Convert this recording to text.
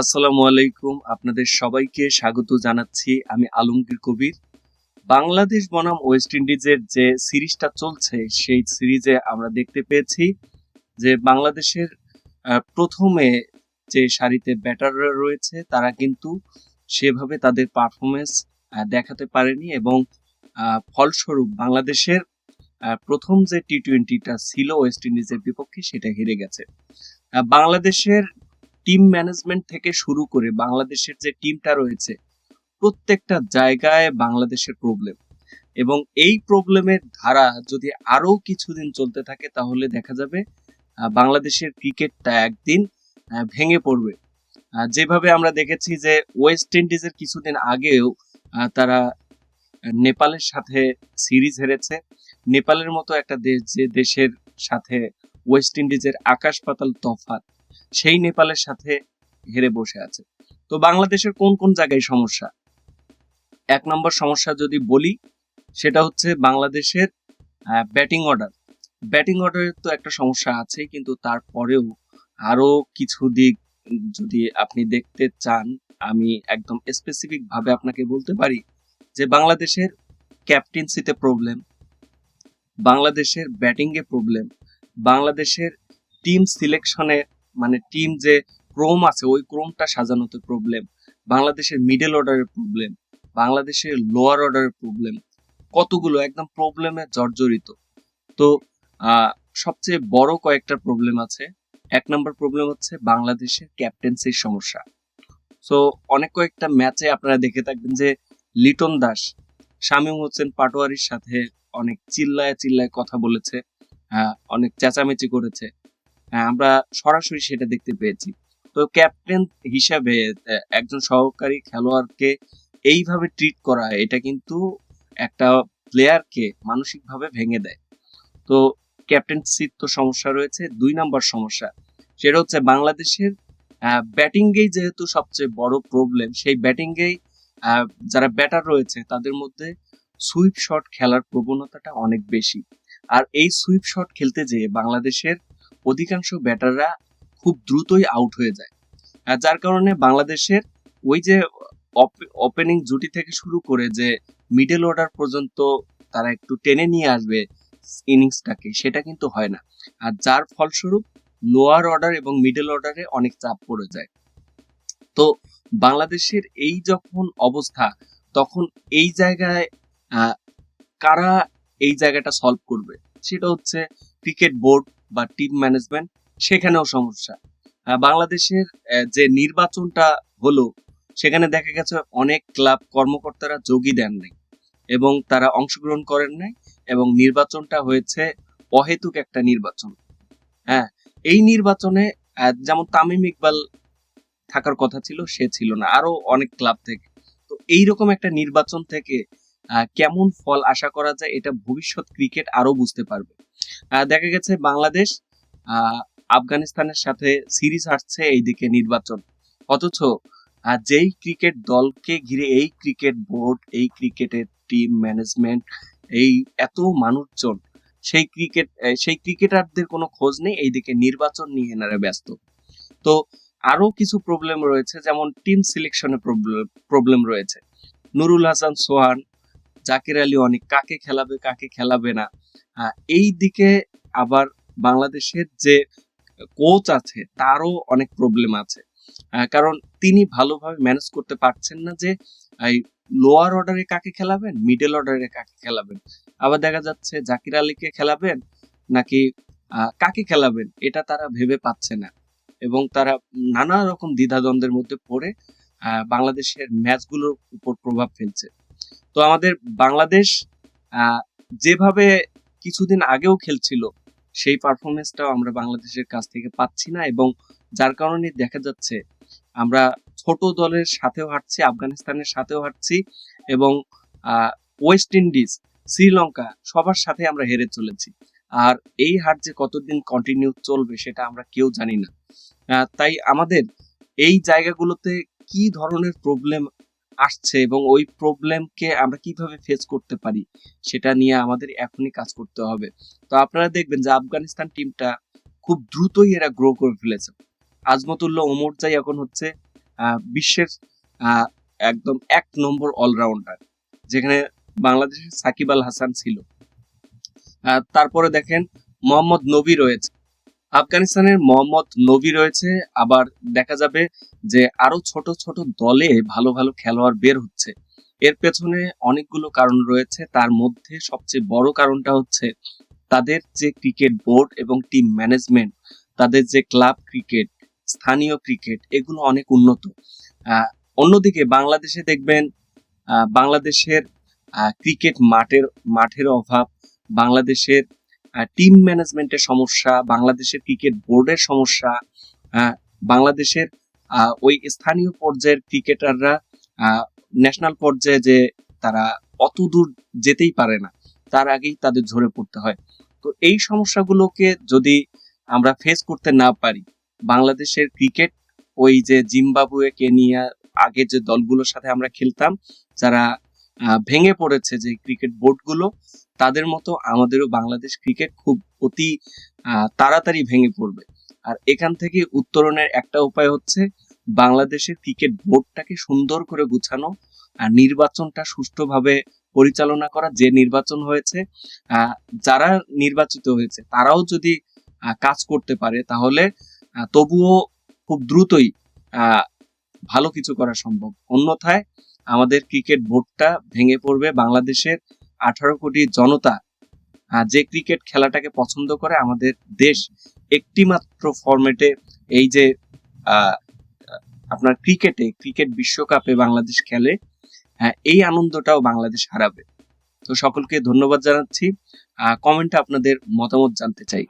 আসসালামু আলাইকুম। আপনাদের সবাইকে স্বাগত জানাচ্ছি আমি আলমগীর কবির। বাংলাদেশ বনাম ওয়েস্ট ইন্ডিজের যে সিরিজটা চলছে, সেই সিরিজে আমরা দেখতে পেয়েছি যে বাংলাদেশের প্রথমে যে সারিতে ব্যাটাররা রয়েছে, তারা কিন্তু সেভাবে তাদের পারফরমেন্স দেখাতে পারেনি এবং ফলস্বরূপ বাংলাদেশের প্রথম যে টি টোয়েন্টিটা ছিল ওয়েস্ট ইন্ডিজের বিপক্ষে, সেটা হেরে গেছে। বাংলাদেশের টিম ম্যানেজমেন্ট থেকে শুরু করে বাংলাদেশের যে টিমটা রয়েছে, প্রত্যেকটা জায়গায় বাংলাদেশের প্রবলেম এবং এই প্রবলেমের ধারা যদি আরও কিছুদিন চলতে থাকে, তাহলে দেখা যাবে বাংলাদেশের ক্রিকেটটা একদিন ভেঙে পড়বে। যেভাবে আমরা দেখেছি যে ওয়েস্ট ইন্ডিজের কিছুদিন আগেও তারা নেপালের সাথে সিরিজ হেরেছে। নেপালের মতো একটা দেশ, যে দেশের সাথে ওয়েস্ট ইন্ডিজের আকাশ পাতাল তফাৎ সেই নেপালের সাথে হেরে বসে আছে। তো বাংলাদেশের কোন কোন জায়গায় সমস্যা? এক নম্বর সমস্যা যদি বলি, সেটা হচ্ছে বাংলাদেশের ব্যাটিং অর্ডার ব্যাটিং অর্ডারের তো একটা সমস্যা আছে কিন্তু তারপরেও আরও কিছু দিক যদি আপনি দেখতে চান, আমি একদম স্পেসিফিক ভাবে আপনাকে বলতে পারি যে বাংলাদেশের ক্যাপ্টেন্সিতে প্রবলেম বাংলাদেশের ব্যাটিংয়ে প্রবলেম বাংলাদেশের টিম সিলেকশনে মানে টিম যে ক্রোম আছে, ওই ক্রোমটা সাজানোতে প্রবলেম বাংলাদেশের মিডল অর্ডারের প্রবলেম বাংলাদেশের লোয়ার অর্ডারের প্রবলেম কতগুলো একদম প্রবলেমে জর্জরিত। তো সবচেয়ে বড় কয়েকটা প্রবলেম আছে। এক নম্বর প্রবলেম হচ্ছে বাংলাদেশের ক্যাপ্টেন্সির সমস্যা। সো অনেক কয়েকটা ম্যাচে আপনারা দেখে থাকবেন যে লিটন দাস, শামীম হোসেন পাটোয়ারির সাথে অনেক চিল্লায় চিল্লায় কথা বলেছে অনেক চেঁচামেচি করেছে। আমরা সরাসরি সেটা দেখতে পেয়েছি। তো ক্যাপ্টেন হিসাবে একজন সহকারী খেলোয়াড়কে এইভাবে ট্রিট করা, এটা কিন্তু একটা প্লেয়ারকে মানসিকভাবে ভেঙে দেয়। তো ক্যাপ্টেন্সির তো সমস্যা রয়েছে, দুই নাম্বার সমস্যা, সেটা হচ্ছে বাংলাদেশের ব্যাটিংয়েই যেহেতু সবচেয়ে বড় প্রবলেম সেই ব্যাটিংয়েই যারা ব্যাটার রয়েছে, তাদের মধ্যে সুইপ শট খেলার প্রবণতাটা অনেক বেশি। আর এই সুইপ শট খেলতে যেয়ে বাংলাদেশের অধিকাংশ ব্যাটাররা খুব দ্রুতই আউট হয়ে যায়। আর যার কারণে বাংলাদেশের ওই যে ওপেনিং জুটি থেকে শুরু করে যে মিডল অর্ডার পর্যন্ত তারা একটু টেনে নিয়ে আসবে ইনিংসটাকে সেটা কিন্তু হয় না। আর যার ফলস্বরূপ লোয়ার অর্ডার এবং মিডল অর্ডারে অনেক চাপ পড়ে যায়। তো বাংলাদেশের এই যখন অবস্থা, তখন এই জায়গায় কারা এই জায়গাটা সলভ করবে? সেটা হচ্ছে ক্রিকেট বোর্ড বা টিম ম্যানেজমেন্ট সেখানেও সমস্যা। বাংলাদেশের যে নির্বাচনটা হলো, সেখানে দেখা গেছে অনেক ক্লাব কর্মকর্তারা যোগই দেন নাই এবং তারা অংশগ্রহণ করেন নাই এবং নির্বাচনটা হয়েছে অহেতুক একটা নির্বাচন। হ্যাঁ এই নির্বাচনে যেমন তামিম ইকবাল থাকার কথা ছিল, সে ছিল না, আরও অনেক ক্লাব থেকে। তো এইরকম একটা নির্বাচন থেকে কেমন ফল আশা করা যায় এটা ভবিষ্যৎ ক্রিকেট আরও বুঝতে পারবে। দেখা গেছে বাংলাদেশ আফগানিস্তানের সাথে সিরিজ হারছে এইদিকে নির্বাচন। অথচ যেই ক্রিকেট দলকে ঘিরে, এই ক্রিকেট বোর্ড, এই ক্রিকেটের টিম ম্যানেজমেন্ট, এই এত মানুষজন, সেই ক্রিকেট সেই ক্রিকেটারদের কোনো খোঁজ নেই, এইদিকে নির্বাচন নিয়ে এনারা ব্যস্ত। তো আরও কিছু প্রবলেম রয়েছে, যেমন টিম সিলেকশনে প্রবলেম রয়েছে। নুরুল হাসান, সোহান জাকির আলী অনেক কাকে খেলাবে কাকে খেলাবে না। এই দিকে আবার বাংলাদেশের যে কোচ আছে, তারও অনেক প্রবলেম আছে। কারণ তিনি ভালোভাবে ম্যানেজ করতে পারছেন না যে, এই লোয়ার অর্ডারে কাকে খেলাবেন মিডল অর্ডারে কাকে খেলাবেন। আবার দেখা যাচ্ছে জাকির আলীকে খেলাবেন, নাকি কাকে খেলাবেন, এটা তারা ভেবে পাচ্ছে না। এবং তারা নানা রকম দ্বিধাদ্বন্দ্বের মধ্যে পড়ে বাংলাদেশের ম্যাচগুলোর উপর প্রভাব ফেলছে। তো আমাদের বাংলাদেশ যেভাবে কিছুদিন আগেও খেলছিল, সেই পারফরমেন্সটাও আমরা বাংলাদেশের কাছ থেকে পাচ্ছি না এবং যার কারণে দেখা যাচ্ছে আমরা ছোট দলের সাথেও হাঁটছি আফগানিস্তানের সাথেও হাঁটছি এবং ওয়েস্ট ইন্ডিজ শ্রীলঙ্কা সবার সাথে আমরা হেরে চলেছি। আর এই হার যে কতদিন কন্টিনিউ চলবে সেটা আমরা কেউ জানি না। তাই আমাদের এই জায়গাগুলোতে কি ধরনের প্রবলেম আসছে এবং ওই প্রবলেমকে আমরা কীভাবে ফেস করতে পারি, সেটা নিয়ে আমাদের এখনই কাজ করতে হবে। তো আপনারা দেখবেন যে আফগানিস্তান টিমটা খুব দ্রুতই এরা গ্রো করে ফেলেছে। আজমতুল্লাহ ওমরজাই এখন হচ্ছে বিশ্বের একদম এক নম্বর অলরাউন্ডার যেখানে বাংলাদেশের সাকিব আল হাসান ছিল। তারপরে দেখেন মোহাম্মদ নবী রয়েছে। আফগানিস্তানের মোহাম্মদ নবী রয়েছে। আবার দেখা যাবে যে আরও ছোট ছোট দলে ভালো ভালো খেলোয়াড় বের হচ্ছে। এর পেছনে অনেকগুলো কারণ রয়েছে। তার মধ্যে সবচেয়ে বড় কারণটা হচ্ছে তাদের যে ক্রিকেট বোর্ড এবং টিম ম্যানেজমেন্ট, তাদের যে ক্লাব ক্রিকেট, স্থানীয় ক্রিকেট, এগুলো অনেক উন্নত। অন্যদিকে বাংলাদেশে দেখবেন বাংলাদেশের ক্রিকেট মাঠের মাঠের অভাব, বাংলাদেশের টিম ম্যানেজমেন্টের সমস্যা, বাংলাদেশের ক্রিকেট বোর্ডের সমস্যা বাংলাদেশের ওই স্থানীয় পর্যায়ের ক্রিকেটাররা ন্যাশনাল পর্যায়ে যে তারা অত দূর যেতেই পারে না, তার আগেই তাদের ঝরে পড়তে হয়। তো এই সমস্যাগুলোকে যদি আমরা ফেস করতে না পারি, বাংলাদেশের ক্রিকেট ওই যে জিম্বাবুয়ে, কেনিয়া, আগে যে দলগুলোর সাথে আমরা খেলতাম, যারা ভেঙে পড়েছে যে ক্রিকেট বোর্ডগুলো তাদের মতো আমাদেরও বাংলাদেশ ক্রিকেট খুব অতি তাড়াতাড়ি ভেঙে পড়বে। আর এখান থেকে উত্তরণের একটা উপায় হচ্ছে, বাংলাদেশের ক্রিকেট বোর্ডটাকে সুন্দর করে গুছানো আর নির্বাচনটা সুষ্ঠুভাবে পরিচালনা করা যে নির্বাচন হয়েছে যারা নির্বাচিত হয়েছে, তারাও যদি কাজ করতে পারে, তাহলে তবুও খুব দ্রুতই ভালো কিছু করা সম্ভব। অন্যথায় আমাদের ক্রিকেট বোর্ডটা ভেঙে পড়বে বাংলাদেশের আঠারো কোটি জনতা। যে ক্রিকেট খেলাটাকে পছন্দ করে, আমাদের দেশ একটি মাত্র ফরম্যাটে এই যে আপনার ক্রিকেটে ক্রিকেট বিশ্বকাপে বাংলাদেশ খেলে এই আনন্দটাও বাংলাদেশ হারাবে। তো সকলকে ধন্যবাদ জানাচ্ছি। কমেন্টে আপনাদের মতামত জানতে চাই।